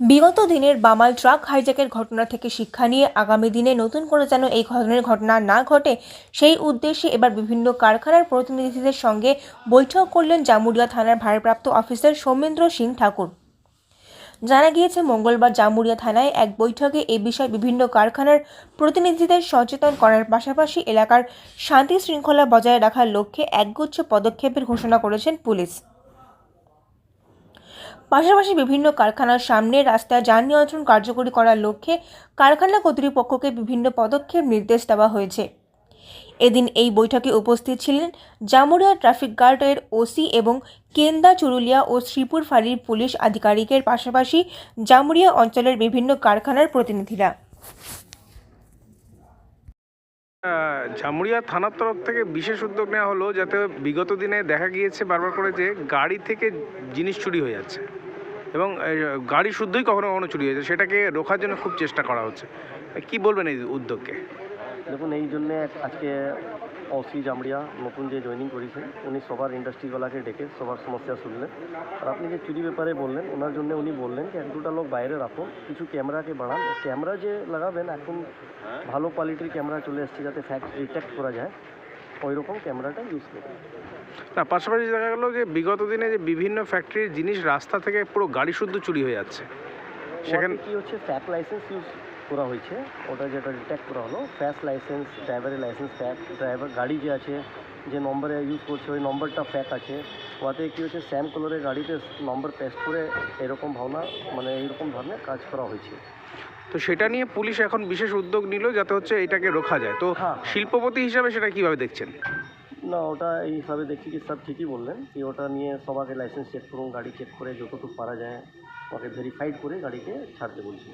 বিগত দিনের বামাল ট্রাক হাইজ্যাকের ঘটনা থেকে শিক্ষা নিয়ে আগামী দিনে নতুন করে যেন এই ধরনের ঘটনা না ঘটে, সেই উদ্দেশ্যে এবার বিভিন্ন কারখানার প্রতিনিধিদের সঙ্গে বৈঠক করলেন জামুরিয়া থানার ভারপ্রাপ্ত অফিসার সৌমেন্দ্র সিং ঠাকুর। জানা গিয়েছে, মঙ্গলবার জামুরিয়া থানায় এক বৈঠকে এ বিষয়ে বিভিন্ন কারখানার প্রতিনিধিদের সচেতন করার পাশাপাশি এলাকার শান্তি শৃঙ্খলা বজায় রাখার লক্ষ্যে একগুচ্ছ পদক্ষেপের ঘোষণা করেছেন পুলিশ। পাশাপাশি বিভিন্ন কারখানার সামনে রাস্তায় যান নিয়ন্ত্রণ কার্যকরী করার লক্ষ্যে কারখানা কর্তৃপক্ষকে বিভিন্ন পদক্ষেপ নির্দেশ দেওয়া হয়েছে। এদিন এই বৈঠকে উপস্থিত ছিলেন জামুরিয়া ট্রাফিক গার্ডের ওসি এবং কেন্দা চুরুলিয়া ও শ্রীপুর ফাঁড়ির পুলিশ আধিকারিকের পাশাপাশি জামুরিয়া অঞ্চলের বিভিন্ন কারখানার প্রতিনিধিরা। জামুরিয়া থানার তরফ থেকে বিশেষ উদ্যোগ নেওয়া হলো যাতে বিগত দিনে দেখা গিয়েছে বারবার করে যে গাড়ি থেকে জিনিস চুরি হয়ে যাচ্ছে। এবং গাড়ি শুদ্ধই কখনো কখনো চুরি হয়ে যাচ্ছে সেটাকে রোখার জন্য খুব চেষ্টা করা হচ্ছে। কি বলবেন এই উদ্যোগকে? দেখুন, এই জন্যে আজকে অসি জামড়িয়া নতুন যে জয়েনিং করেছেন, উনি সবার ইন্ডাস্ট্রিওয়ালাকে ডেকে সবার সমস্যা শুনলেন। আর আপনি যে চুরি ব্যাপারে বললেন, ওনার জন্য উনি বললেন যে, এক দুটা লোক বাইরে রাখুন, কিছু ক্যামেরাকে বাড়ান। ক্যামেরা যে লাগাবেন, এখন ভালো কোয়ালিটির ক্যামেরা চলে এসছে যাতে ফ্যাক্ট ডিটেক্ট করা যায়। ওই রকম ক্যামেরাটা ইউজ করুন না পাশাপাশি দেখা গেলো যে বিগত দিনে যে বিভিন্ন ফ্যাক্টরির জিনিস রাস্তা থেকে পুরো গাড়ি শুদ্ধ চুরি হয়ে যাচ্ছে। সেখানে কি হচ্ছে ফ্যাক লাইসেন্স ইউজ করা হয়েছে। ওটা যেটা ডিটেক্ট করা হলো ফ্যাক লাইসেন্স ড্রাইভারের লাইসেন্স ফ্যাক ড্রাইভার গাড়ি যে আছে যে নম্বরে ইউজ করছে ওই নম্বরটা ফ্যাক আছে। ওতে কি হচ্ছে স্যাম কালারের গাড়িতে নম্বর পেস্ট করে এরকম ভাবনা মানে এইরকম ধরনের কাজ করা হয়েছে। তো সেটা নিয়ে পুলিশ এখন বিশেষ উদ্যোগ নিল যাতে হচ্ছে এটাকে রোখা যায়। তো হ্যাঁ। শিল্পপতি হিসাবে সেটা কীভাবে দেখছেন? না ওটা এই হিসাবে দেখছি কি স্যার ঠিকই বললেন যে ওটা নিয়ে সবাইকে লাইসেন্স চেক করুন গাড়ি চেক করে যতটুকু পারা যায় ওকে ভেরিফাইড করে গাড়িকে ছাড়তে বলছি।